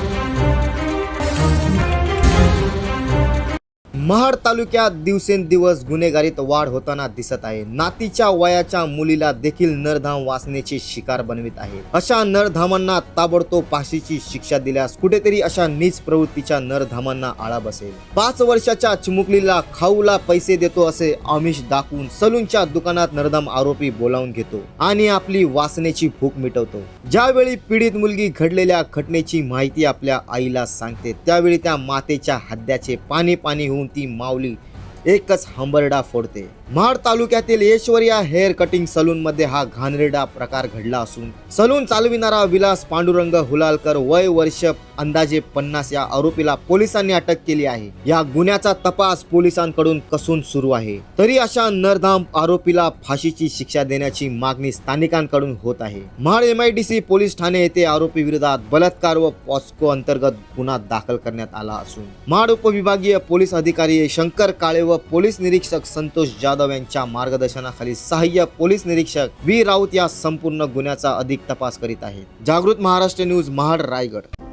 Thank you. Mahad तालुक्यात दिवसेंदिवस गुन्हेगारीत वाढ होताना दिसत आहे. नातीच्या वयाच्या मुलीला देखील नरधाम वासनेची शिकार बनवित आहे. अशा नरधामांना ताबडतोब फाशीची शिक्षा दिल्यास कुठेतरी अशा नीच प्रवृत्तीच्या नरधामांना आळा बसेल. पाच वर्षाच्या चिमुकलीला खाऊला पैसे देतो असे आमिष दाखवून सलूनच्या दुकानात नरधाम आरोपी बोलावून घेतो आणि आपली वासनेची भूक मिटवतो. ज्यावेळी पीडित मुलगी घडलेल्या घटनेची माहिती आपल्या आईला सांगते त्यावेळी त्या मातेच्या हद्द्याचे पाणी पाणी होऊन ती माऊली एकच हंबरडा फोडते. महाड तालुक्यातील ऐश्वर्या हेअर कटिंग सलून मध्ये हा घाणेरडा प्रकार घडला असून सलून चालविणारा विलास पांडुरंग हुलालकर वय वर्ष अंदाजे पन्नास या आरोपीला पोलिसांनी अटक केली आहे. या गुन्ह्याचा तपास पोलिसांकडून कसून सुरू आहे. तरी अशा नरधाम आरोपीला फाशीची शिक्षा देण्याची मागणी स्थानिकांकडून होत आहे. महाड एमआयडीसी पोलीस ठाणे येथे आरोपी विरोधात बलात्कार व पॉस्को अंतर्गत गुन्हा दाखल करण्यात आला असून महाड उपविभागीय पोलीस अधिकारी शंकर काळे व पोलीस निरीक्षक संतोष जाधव यांच्या मार्गदर्शनाखाली सहाय्य पोलीस निरीक्षक व्ही. राऊत या संपूर्ण गुन्ह्याचा अधिक तपास करीत आहेत. जागृत महाराष्ट्र न्यूज महाड रायगड.